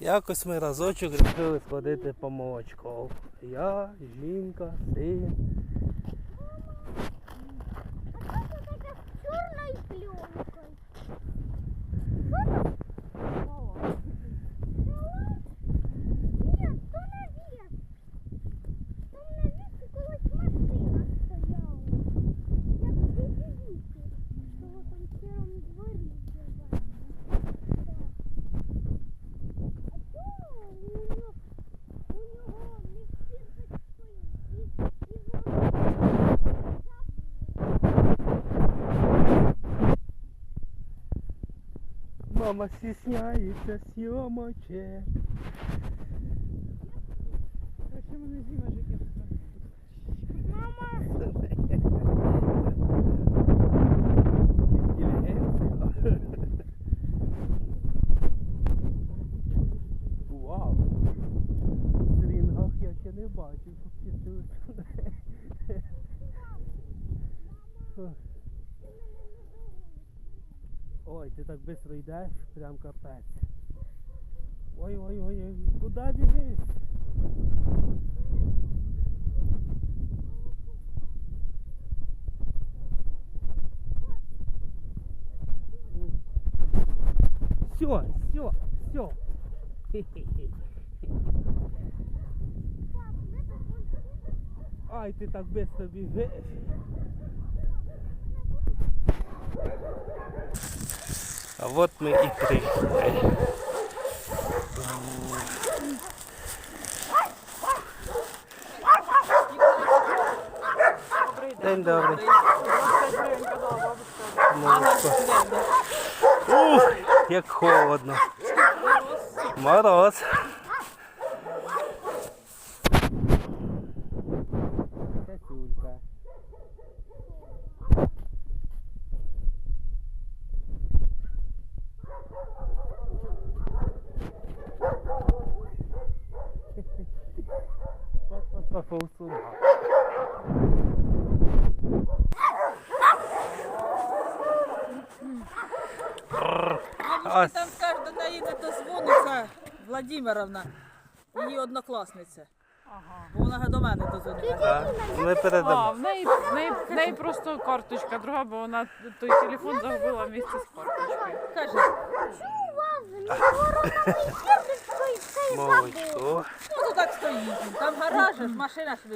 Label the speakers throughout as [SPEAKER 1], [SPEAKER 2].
[SPEAKER 1] Якось ми разочок вирішили сходити по молочко. Я, жінка, син.
[SPEAKER 2] Черной пленкой. Нет, то навес. Там навес і колись машина стояла. Як дивіться, що в там серому дворі живе. А чого у нього, у нього не всі стоїть? І, і
[SPEAKER 1] Мама стісняється сьомочек.
[SPEAKER 3] А чому не знімеш, як я?
[SPEAKER 2] Мама,
[SPEAKER 1] Вау! В стрінгах я ще не бачив, щоб Ой, ти так швидко йдеш, прям капець. Ой, ой, ой, ой, куди біжиш? Все, все, все. Ай, ти так швидко біжиш. А мы и приехали. День добрий. Молодко. Ух, як холодно. Мороз. Папа пошел с ума. А
[SPEAKER 3] Мамі там скаже, до неї не дозвониться Владимировна, її однокласниця.
[SPEAKER 4] Ага.
[SPEAKER 3] Бо вона до мене дозвонила.
[SPEAKER 1] Да, ми
[SPEAKER 4] А,
[SPEAKER 1] передамо.
[SPEAKER 4] в неї, в, неї, в неї просто карточка друга, бо вона той телефон загубила вместе з карточкою.
[SPEAKER 3] Каже,
[SPEAKER 1] Молочко.
[SPEAKER 3] ну то так стоїть. Там гараж, ж, машина
[SPEAKER 4] по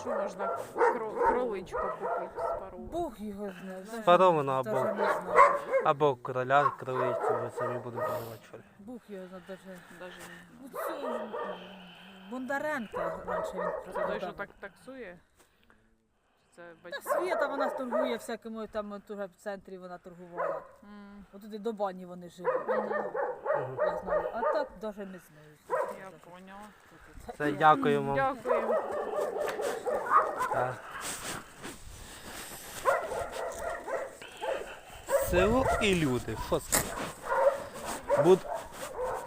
[SPEAKER 4] що можна кро- кроличку купити з пару.
[SPEAKER 3] Бог його знає. даже-
[SPEAKER 1] Паровано або,
[SPEAKER 3] даже не знаю.
[SPEAKER 1] або короля кроличцю, ви самі будемо парувати. що ли.
[SPEAKER 3] Бог його знає. даже.
[SPEAKER 4] Даже не
[SPEAKER 3] Ну, Бондаренка раніше він
[SPEAKER 4] Це той, що
[SPEAKER 3] продав.
[SPEAKER 4] так таксує? Це
[SPEAKER 3] Та. Світа вона торгує всякими там в центрі вона торгувала.
[SPEAKER 4] М,
[SPEAKER 3] Отуди до бані вони живуть.
[SPEAKER 1] Мгм.
[SPEAKER 3] Я знаю. А так навіть не знаю.
[SPEAKER 4] Я поняла.
[SPEAKER 1] Все, дякуємо.
[SPEAKER 4] Дякую.
[SPEAKER 1] Так. Село і люди. Що сказати? Буд...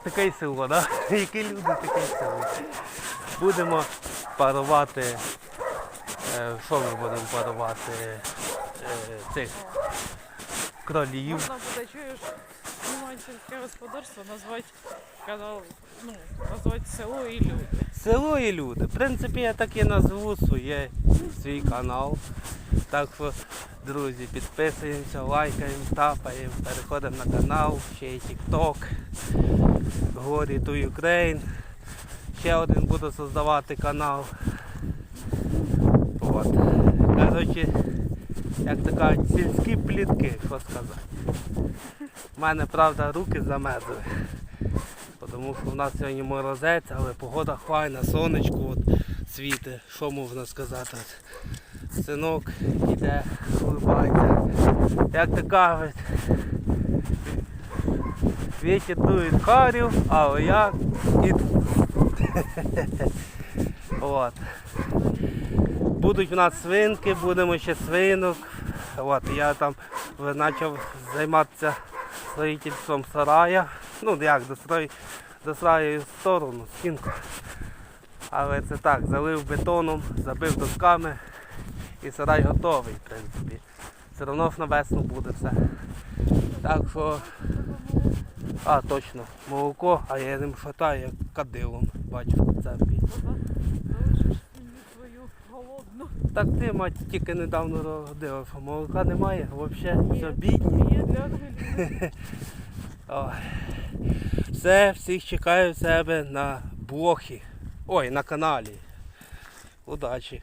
[SPEAKER 1] Таке село, да? Які люди, таке село. Будемо парувати. Е, що ми будемо парувати? Е, цих кролів.
[SPEAKER 4] Можна буде, чуєш, знімати господарство, назвати канал, ну, назвати село і люди.
[SPEAKER 1] Село і люди. В принципі, я так і назву своє, свій канал. Так що, друзі, підписуємося, лайкаємо, тапаємо, переходимо на канал, ще є TikTok, Горі to Ukraine. Ще один буду создавати канал. От. Коротше, як то кажуть, сільські плітки, що сказати. У мене, правда, руки замерзли. Тому що в нас сьогодні морозець, але погода файна, сонечко от світить, що можна сказати. Синок іде, улыбається. Як то кажуть, вітер дує харів, а я іду. От. Будуть в нас свинки, будемо ще свинок. От, я там почав займатися строїтельством сарая. Ну як дострой, достраю сторону, стінку. Але це так, залив бетоном, забив досками і сарай готовий, в принципі. Все одно на весну буде все. Так що А, точно, молоко, а я ним хватаю як кадилом. Бачу в церкві. Так ти, мать, тільки недавно родив. Молока немає, взагалі, все бідні.
[SPEAKER 4] Є для.
[SPEAKER 1] Все, всіх чекаю в себе на блохі. Ой, на каналі. Удачі!